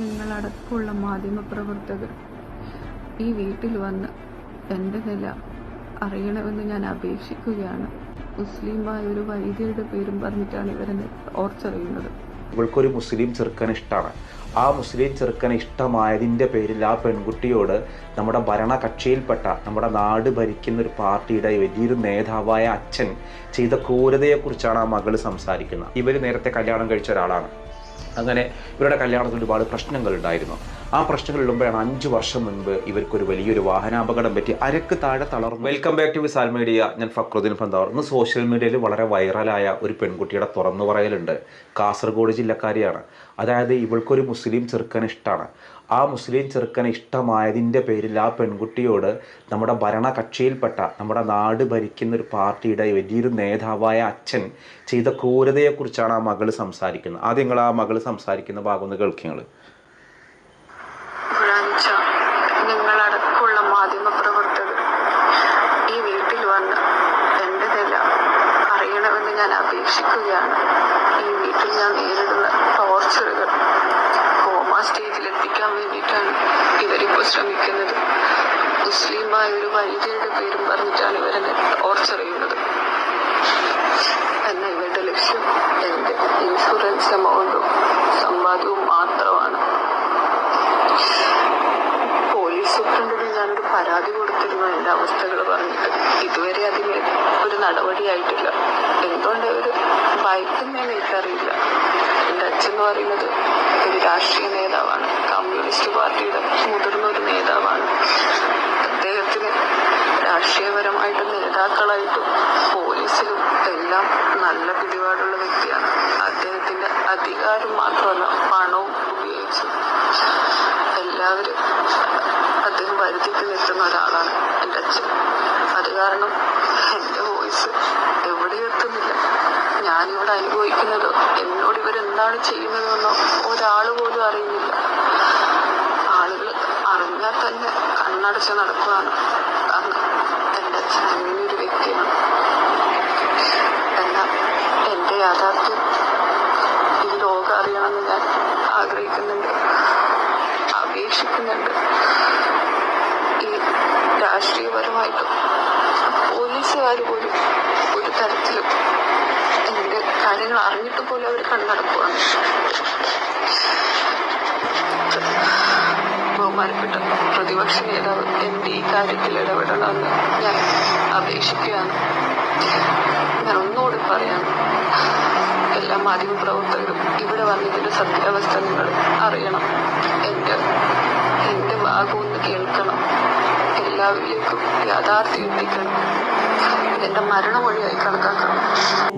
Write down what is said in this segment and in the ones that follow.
നിങ്ങളടക്കമുള്ള മാധ്യമപ്രവർത്തകർ ഈ വീട്ടിൽ വന്ന് എന്റെ നില അറിയണമെന്ന് ഞാൻ അപേക്ഷിക്കുകയാണ്. മുസ്ലിമായ ഒരു വൈദ്യരുടെ പേരും പറഞ്ഞിട്ടാണ് ഇവരെന്നെ ടോർച്ചർ ചെയ്യുന്നത് ഇവൾക്കൊരു മുസ്ലിം ചെറുക്കനെ ഇഷ്ടമാണ് ആ മുസ്ലിം ചെറുക്കനെ ഇഷ്ടമായതിന്റെ പേരിൽ ആ പെൺകുട്ടിയോട് നമ്മുടെ ഭരണകക്ഷിയിൽപ്പെട്ട നമ്മുടെ നാട് ഭരിക്കുന്ന ഒരു പാർട്ടിയുടെ വലിയൊരു നേതാവായ അച്ഛൻ ചെയ്ത ക്രൂരതയെക്കുറിച്ചാണ് ആ മകൾ സംസാരിക്കുന്നത്. ഇവർ നേരത്തെ കല്യാണം കഴിച്ച ഒരാളാണ്. അങ്ങനെ ഇവരുടെ കല്യാണത്തിൽ ഒരുപാട് പ്രശ്നങ്ങൾ ഉണ്ടായിരുന്നു. ആ പ്രശ്നങ്ങൾ ഇടുമ്പോഴാണ് അഞ്ച് വർഷം മുൻപ് ഇവർക്കൊരു വലിയൊരു വാഹനാപകടം പറ്റി അരക്ക് താഴെ തളർന്നു. Welcome back to Visal media ഞാൻ ഫക്രുദ്ദീൻ ഫന്താവർ ഇന്ന് സോഷ്യൽ മീഡിയയിൽ വളരെ വൈറലായ ഒരു പെൺകുട്ടിയുടെ തുറന്നു പറയലുണ്ട്. കാസർഗോഡ് ജില്ലക്കാരിയാണ്. അതായത് ഇവൾക്കൊരു മുസ്ലിം ചെറുക്കനെ ഇഷ്ടമാണ് ആ മുസ്ലിം ചെറുക്കനെ ഇഷ്ടമായതിന്റെ പേരിൽ ആ പെൺകുട്ടിയോട് നമ്മുടെ ഭരണകക്ഷിയിൽപ്പെട്ട നമ്മുടെ നാട് ഭരിക്കുന്ന ഒരു പാർട്ടിയുടെ വലിയൊരു നേതാവായ അച്ഛൻ ചെയ്ത ക്രൂരതയെക്കുറിച്ചാണ് ആ മകൾ സംസാരിക്കുന്നത്. ആദ്യം നിങ്ങൾ ആ മകൾ സംസാരിക്കുന്ന ഭാഗം കേൾക്കുക ഒരാഴ്ച മാധ്യമ പ്രവർത്തകർ ഈ വീട്ടിൽ വന്ന് എന്റെ നില അറിയണമെന്ന് ഞാൻ അപേക്ഷിക്കുകയാണ്. ഈ വീട്ടിൽ ഞാൻ നേരിടുന്ന ടോർച്ചറുകൾ കോമ സ്റ്റേജിൽ എത്തിക്കാൻ വേണ്ടിയിട്ടാണ് ഇവരിപ്പോൾ ശ്രമിക്കുന്നത്. മുസ്ലിമായ ഒരു വൈദ്യയുടെ പേരും പറഞ്ഞിട്ടാണ് ഇവരെന്നെ ടോർച്ചർ ചെയ്യുന്നത്. എന്നാൽ ഇവരുടെ ലക്ഷ്യം എന്റെ ഇൻഷുറൻസ് എമൗണ്ടും സമ്പാദ്യവും മാത്രമാണ്. പോലീസ് സൂപ്രണ്ടിന് ഞാനൊരു പരാതി കൊടുത്തിരുന്നു എന്റെ അവസ്ഥകൾ പറഞ്ഞിട്ട്. ഇതുവരെ അതിന് ഒരു നടപടിയായിട്ടില്ല. എന്തുകൊണ്ട് ഒരു ഭയക്കുന്നതെന്ന് എനിക്കറിയില്ല. എന്റെ അച്ഛൻ എന്ന് പറയുന്നത് ഒരു രാഷ്ട്രീയ നേതാവാണ്. കമ്മ്യൂണിസ്റ്റ് പാർട്ടിയുടെ മുതിർന്ന ഒരു നേതാവാണ്. അദ്ദേഹത്തിന് രാഷ്ട്രീയപരമായിട്ടും നേതാക്കളായിട്ടും പോലീസിലും എല്ലാം നല്ല പിടിപാടുള്ള വ്യക്തിയാണ്. അദ്ദേഹത്തിന്റെ അധികാരം മാത്രമല്ല ഉപയോഗിച്ച് എല്ലാവരും അദ്ദേഹം വരുത്തിക്ക് നിൽക്കുന്ന ഒരാളാണ് എന്റെ അച്ഛൻ. അത് കാരണം എന്റെ വോയിസ് എവിടെയും എത്തുന്നില്ല. ഞാനിവിടെ അനുഭവിക്കുന്നതോ എന്നോട് ഇവരെന്താണ് ചെയ്യുന്നതെന്നോ ഒരാൾ പോലും അറിയുന്നില്ല. ആളുകൾ അറിഞ്ഞാൽ തന്നെ കണ്ണടച്ച് നടക്കുകയാണ് കാരണം എന്റെ അച്ഛൻ അങ്ങനെ ഒരു വ്യക്തിയാണ്. എന്നാൽ എന്റെ യാഥാർത്ഥ്യം ഈ ലോകം അറിയണമെന്ന് ഞാൻ ആഗ്രഹിക്കുന്നുണ്ട്. അപേക്ഷിക്കുന്നുണ്ട് ഈ രാഷ്ട്രീയപരമായിട്ടും പോലീസുകാർ പോലും ഒരു തരത്തിലും എന്റെ കാര്യങ്ങൾ അറിഞ്ഞിട്ട് പോലും അവർ കണ്ണടക്കുകയാണ് ബഹുമാനപ്പെട്ട പ്രതിപക്ഷ നേതാവ് എന്റെ ഈ കാര്യത്തിൽ ഇടപെടണമെന്ന് ഞാൻ അപേക്ഷിക്കുകയാണ്. ഞാൻ ഒന്നുകൂടി പറയാം. മാധ്യമപ്രവർത്തകരും ഇവിടെ വന്നതിന്റെ സത്യാവസ്ഥ നിങ്ങൾ അറിയണം. എന്റെ എന്റെ ഭാഗം ഒന്ന് കേൾക്കണം. എല്ലാവരിലേക്കും യാഥാർത്ഥ്യം എത്തിക്കണം ഇതെന്റെ മരണമൊഴിയായി കണക്കാക്കണം.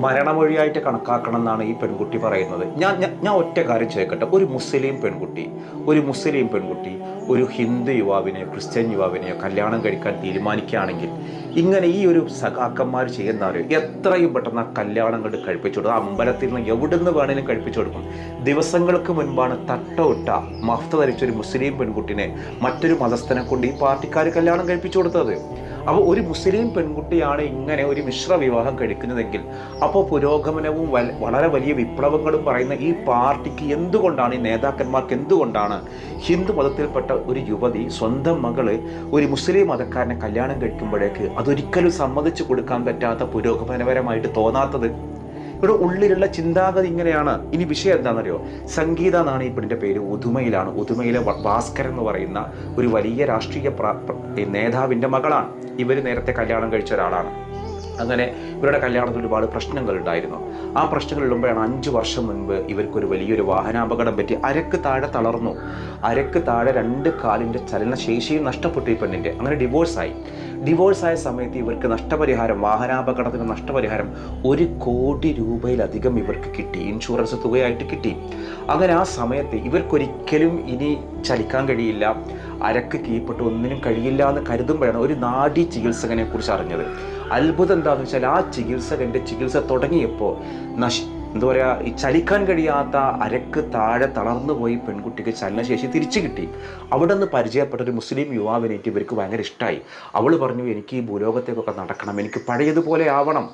മരണമൊഴിയായിട്ട് കണക്കാക്കണം എന്നാണ് ഈ പെൺകുട്ടി പറയുന്നത്. ഞാൻ ഞാൻ- ഒറ്റ കാര്യം ചോദിക്കട്ടെ. ഒരു മുസ്ലിം പെൺകുട്ടി ഒരു മുസ്ലിം പെൺകുട്ടി ഒരു ഹിന്ദു യുവാവിനെയോ ക്രിസ്ത്യൻ യുവാവിനെയോ കല്യാണം കഴിക്കാൻ തീരുമാനിക്കുകയാണെങ്കിൽ ഇങ്ങനെ ഈ ഒരു സഖാക്കന്മാർ ചെയ്യുന്നവർ എത്രയും പെട്ടെന്ന് ആ കല്യാണം കണ്ട് കഴിപ്പിച്ചു കൊടുക്കും. അമ്പലത്തിൽ നിന്ന് എവിടെ നിന്ന് വേണേലും കഴിപ്പിച്ചു കൊടുക്കും. ദിവസങ്ങൾക്ക് മുൻപാണ് തട്ടമിട്ട മഫ്ത ധരിച്ച ഒരു മുസ്ലിം പെൺകുട്ടിനെ മറ്റൊരു മതസ്ഥനെ കൊണ്ട് ഈ പാർട്ടിക്കാർ കല്യാണം കഴിപ്പിച്ചു കൊടുത്തത്. അപ്പോൾ ഒരു മുസ്ലിം പെൺകുട്ടിയാണ് ഇങ്ങനെ ഒരു മിശ്ര വിവാഹം കഴിക്കുന്നതെങ്കിൽ അപ്പോൾ പുരോഗമനവും വളരെ വലിയ വിപ്ലവങ്ങളും പറയുന്ന ഈ പാർട്ടിക്ക് എന്തുകൊണ്ടാണ് ഈ നേതാക്കന്മാർക്ക് എന്തുകൊണ്ടാണ് ഹിന്ദു മതത്തിൽപ്പെട്ട ഒരു യുവതി സ്വന്തം മകൾ ഒരു മുസ്ലിം മതക്കാരനെ കല്യാണം കഴിക്കുമ്പോഴേക്ക് അതൊരിക്കലും സമ്മതിച്ചു കൊടുക്കാൻ പറ്റാത്ത പുരോഗമനപരമായിട്ട് തോന്നാത്തത്? ഇവിടെ ഉള്ളിലുള്ള ചിന്താഗതി ഇങ്ങനെയാണ്. ഇനി വിഷയം എന്താണെന്നറിയോ? സംഗീത എന്നാണ് ഈ പെണ്ണിന്റെ പേര് ഉദുമയിലാണ് ഉദുമയിലെ ഭാസ്കരൻ എന്ന് പറയുന്ന ഒരു വലിയ രാഷ്ട്രീയ നേതാവിന്റെ മകളാണ്. ഇവർ നേരത്തെ കല്യാണം കഴിച്ച ഒരാളാണ്. അങ്ങനെ ഇവരുടെ കല്യാണത്തിൽ ഒരുപാട് പ്രശ്നങ്ങൾ ഉണ്ടായിരുന്നു. ആ പ്രശ്നങ്ങൾ ഇടുമ്പോഴാണ് അഞ്ച് വർഷം മുൻപ് ഇവർക്കൊരു വലിയൊരു വാഹനാപകടം പറ്റി അരക്ക് താഴെ തളർന്നു. അരക്ക് താഴെ രണ്ട് കാലിന്റെ ചലനശേഷിയും നഷ്ടപ്പെട്ടു ഈ പെണ്ണിന്റെ അങ്ങനെ ഡിവോഴ്സായി ഡിവോഴ്സായ സമയത്ത് ഇവർക്ക് നഷ്ടപരിഹാരം വാഹനാപകടത്തിന് നഷ്ടപരിഹാരം ഒരു കോടി രൂപയിലധികം ഇവർക്ക് കിട്ടി. ഇൻഷുറൻസ് തുകയായിട്ട് കിട്ടി. അങ്ങനെ ആ സമയത്ത് ഇവർക്കൊരിക്കലും ഇനി ചലിക്കാൻ കഴിയില്ല. അരക്ക് കീഴ്പ്പെട്ട് ഒന്നിനും കഴിയില്ല എന്ന് കരുതുമ്പോഴാണ് ഒരു നാഡി ചികിത്സകനെ കുറിച്ച് അറിഞ്ഞത്. അത്ഭുതം എന്താണെന്ന് വെച്ചാൽ ആ ചികിത്സകന്റെ ചികിത്സ തുടങ്ങിയപ്പോൾ നശി എന്താ പറയുക ഈ ചലിക്കാൻ കഴിയാത്ത അരക്ക് താഴെ തളർന്നു പോയി പെൺകുട്ടിക്ക് ചലനശേഷി തിരിച്ചു കിട്ടി. അവിടെ നിന്ന് പരിചയപ്പെട്ട ഒരു മുസ്ലിം യുവാവിനേറ്റ് ഇവർക്ക് ഭയങ്കര ഇഷ്ടമായി അവൾ പറഞ്ഞു എനിക്ക് ഈ ഭൂലോകത്തേക്കൊക്കെ നടക്കണം. എനിക്ക് പഴയതുപോലെ ആവണം.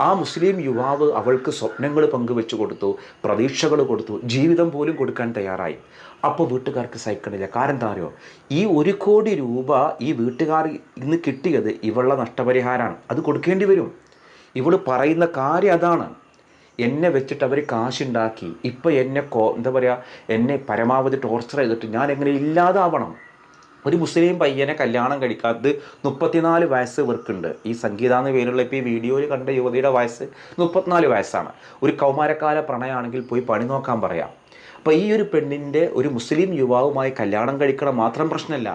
ആ മുസ്ലിം യുവാവ് അവൾക്ക് സ്വപ്നങ്ങൾ പങ്കുവെച്ചു കൊടുത്തു പ്രതീക്ഷകൾ കൊടുത്തു ജീവിതം പോലും കൊടുക്കാൻ തയ്യാറായി. അപ്പോൾ വീട്ടുകാർക്ക് സഹിക്കണില്ല. കാരണം എന്താ അറിയോ? ഈ ഒരു കോടി രൂപ ഈ വീട്ടുകാർ ഇന്ന് കിട്ടിയത് ഇവളുടെ നഷ്ടപരിഹാരമാണ്. അത് കൊടുക്കേണ്ടി വരും. ഇവൾ പറയുന്ന കാര്യം അതാണ്. എന്നെ വെച്ചിട്ട് അവർ കാശുണ്ടാക്കി. ഇപ്പം എന്നെ കോ എന്താ പറയുക എന്നെ പരമാവധി ടോർച്ചർ ചെയ്തിട്ട് ഞാൻ എങ്ങനെ ഇല്ലാതാവണം? ഒരു മുസ്ലിം പയ്യനെ കല്യാണം കഴിക്കാത്തത് മുപ്പത്തിനാല് വയസ്സ് ഇവർക്കുണ്ട്. ഈ സംഗീത എന്ന പേരുള്ള ഇപ്പോൾ ഈ വീഡിയോയിൽ കണ്ട യുവതിയുടെ വയസ്സ് മുപ്പത്തിനാല് വയസ്സാണ്. ഒരു കൗമാരക്കാല പ്രണയമാണെങ്കിൽ പോയി പണി നോക്കാൻ പറയാം. അപ്പോൾ ഈ ഒരു പെണ്ണിന്റെ ഒരു മുസ്ലിം യുവാവുമായി കല്യാണം കഴിക്കണ മാത്രം പ്രശ്നമല്ല.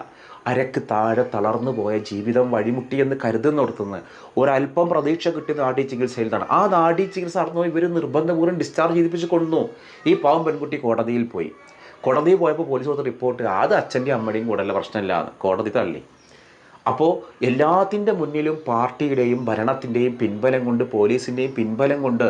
അരക്ക് താഴെ തളർന്നു പോയ ജീവിതം വഴിമുട്ടിയെന്ന് കരുതുന്നിടത്തുനിന്ന് ഒരല്പം പ്രതീക്ഷ കിട്ടിയ നാഡീ ചികിത്സയിൽ നിന്നാണ്. ആ നാഡീ ചികിത്സ നടന്നു ഇവർ നിർബന്ധപൂർവം ഡിസ്ചാർജ് ചെയ്തിപ്പിച്ച് കൊണ്ടുവന്നു ഈ പാവം പെൺകുട്ടി കോടതിയിൽ പോയി. കോടതിയിൽ പോയപ്പോൾ പോലീസ് കൊടുത്ത റിപ്പോർട്ട് അത് അച്ഛന്റെയും അമ്മയുടെയും കൂടെയല്ല പ്രശ്നമില്ല കോടതി തള്ളി. അപ്പോൾ എല്ലാത്തിന്റെ മുന്നിലും പാർട്ടിയുടെയും ഭരണത്തിന്റെയും പിൻബലം കൊണ്ട് പോലീസിന്റെയും പിൻബലം കൊണ്ട്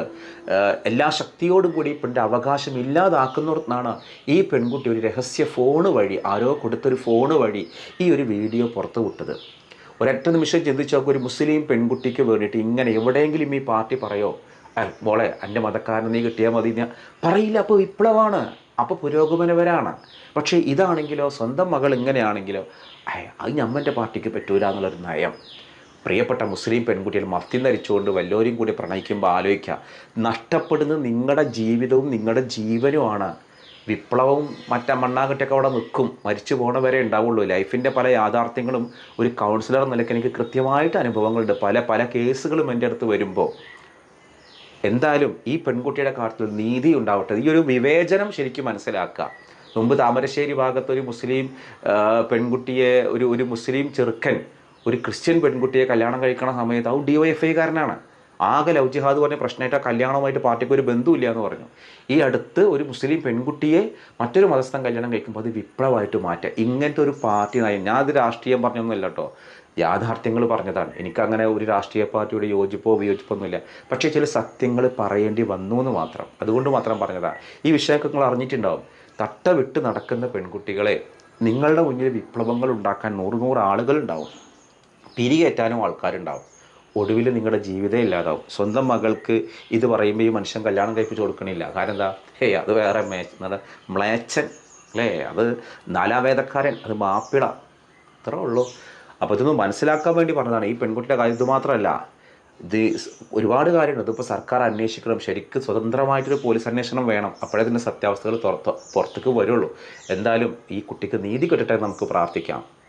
എല്ലാ ശക്തിയോടും കൂടി പെണ്ണിന്റെ അവകാശം ഇല്ലാതാക്കുന്നിടത്താണ് ഈ പെൺകുട്ടി ഒരു രഹസ്യ ഫോണ് വഴി ആരോ കൊടുത്തൊരു ഫോണ് വഴി ഈ ഒരു വീഡിയോ പുറത്തു വിട്ടത്. ഒരൊറ്റ നിമിഷം ചിന്തിച്ചു നോക്കുക ഒരു മുസ്ലിം പെൺകുട്ടിക്ക് വേണ്ടിയിട്ട് ഇങ്ങനെ എവിടെയെങ്കിലും ഈ പാർട്ടി പറയോ "ഏ, മോളെ എന്റെ മതക്കാരൻ നീ കിട്ടിയാൽ മതി പറയില്ല. അപ്പോൾ വിപ്ലവമാണ്. അപ്പോൾ പുരോഗമനപരാണ് പക്ഷേ ഇതാണെങ്കിലോ സ്വന്തം മകൾ ഇങ്ങനെയാണെങ്കിലോ അത് ഞമ്മന്റെ പാർട്ടിക്ക് പറ്റൂല എന്നുള്ളൊരു നയം. പ്രിയപ്പെട്ട മുസ്ലിം പെൺകുട്ടികൾ മർത്തി ധരിച്ചുകൊണ്ട് വല്ലോരും കൂടി പ്രണയിക്കുമ്പോൾ ആലോചിക്കുക നഷ്ടപ്പെടുന്നത് നിങ്ങളുടെ ജീവിതവും നിങ്ങളുടെ ജീവനുമാണ്. വിപ്ലവവും മറ്റേ മണ്ണാകട്ടൊക്കെ അവിടെ നിൽക്കും. മരിച്ചു പോണ വരെ ഉണ്ടാവുള്ളൂ. ലൈഫിന്റെ പല യാഥാർത്ഥ്യങ്ങളും ഒരു കൗൺസിലർ നിലയ്ക്ക് എനിക്ക് കൃത്യമായിട്ട് അനുഭവങ്ങളുണ്ട്. പല പല കേസുകളും എന്റെ അടുത്ത് വരുമ്പോൾ എന്തായാലും ഈ പെൺകുട്ടിയുടെ കാര്യത്തിൽ നീതി ഉണ്ടാവട്ടെ. ഈ ഒരു വിവേചനം ശരിക്കും മനസ്സിലാക്കുക. മുമ്പ് താമരശ്ശേരി ഭാഗത്തൊരു മുസ്ലിം പെൺകുട്ടിയെ ഒരു ഒരു മുസ്ലിം ചെറുക്കൻ ഒരു ക്രിസ്ത്യൻ പെൺകുട്ടിയെ കല്യാണം കഴിക്കണ സമയത്ത് ഔ ഡി വൈ എഫ് ഐക്കാരനാണ് ആകെ ലവ് ജിഹാദ് പറഞ്ഞ പ്രശ്നമായിട്ട് കല്യാണവുമായിട്ട് പാർട്ടിക്ക് ഒരു ബന്ധമില്ല എന്ന് പറഞ്ഞു. ഈ അടുത്ത് ഒരു മുസ്ലിം പെൺകുട്ടിയെ മറ്റൊരു മതസ്ഥം കല്യാണം കഴിക്കുമ്പോൾ അത് വിപ്ലവമായിട്ട് മാറ്റുക ഇങ്ങനത്തെ ഒരു പാർട്ടി നയം ഞാൻ അത് രാഷ്ട്രീയം പറഞ്ഞൊന്നുമല്ല കേട്ടോ. യാഥാർത്ഥ്യങ്ങൾ പറഞ്ഞതാണ്. എനിക്കങ്ങനെ ഒരു രാഷ്ട്രീയ പാർട്ടിയുടെ യോജിപ്പോ വിയോജിപ്പോ ഒന്നുമില്ല പക്ഷേ ചില സത്യങ്ങൾ പറയേണ്ടി വന്നു എന്ന് മാത്രം. അതുകൊണ്ട് മാത്രം പറഞ്ഞതാണ് ഈ വിഷയമൊക്കെ നിങ്ങൾ അറിഞ്ഞിട്ടുണ്ടാവും. തട്ട വിട്ട് നടക്കുന്ന പെൺകുട്ടികളെ നിങ്ങളുടെ മുന്നിൽ വിപ്ലവങ്ങൾ ഉണ്ടാക്കാൻ നൂറ് നൂറ് ആളുകളുണ്ടാവും തിരികേറ്റാനും ആൾക്കാരുണ്ടാവും. ഒടുവിൽ നിങ്ങളുടെ ജീവിതം ഇല്ലാതാവും. സ്വന്തം മകൾക്ക് ഇത് പറയുമ്പോൾ ഈ മനുഷ്യൻ കല്യാണം കഴിപ്പിച്ച് കൊടുക്കണില്ല. കാരണം എന്താ? ഹേ അത് വേറെ മേച്ച മ്ലേച്ചൻ അല്ലേ? അത് നാലാം വേദക്കാരൻ. അത് മാപ്പിള. അത്രേ ഉള്ളൂ. അപ്പോൾ ഇതൊന്ന് മനസ്സിലാക്കാൻ വേണ്ടി പറഞ്ഞതാണ്. ഈ പെൺകുട്ടിയുടെ കാര്യം ഇത് മാത്രമല്ല. ഇത് ഒരുപാട് കാര്യമുണ്ട് ഇതിപ്പോൾ സർക്കാർ അന്വേഷിക്കണം. ശരിക്കും സ്വതന്ത്രമായിട്ടൊരു പോലീസ് അന്വേഷണം വേണം. അപ്പോഴേ ഇതിന്റെ സത്യാവസ്ഥകൾ പുറത്ത് പുറത്തേക്ക് വരുള്ളൂ. എന്തായാലും ഈ കുട്ടിക്ക് നീതി കിട്ടട്ടെ നമുക്ക് പ്രാർത്ഥിക്കാം.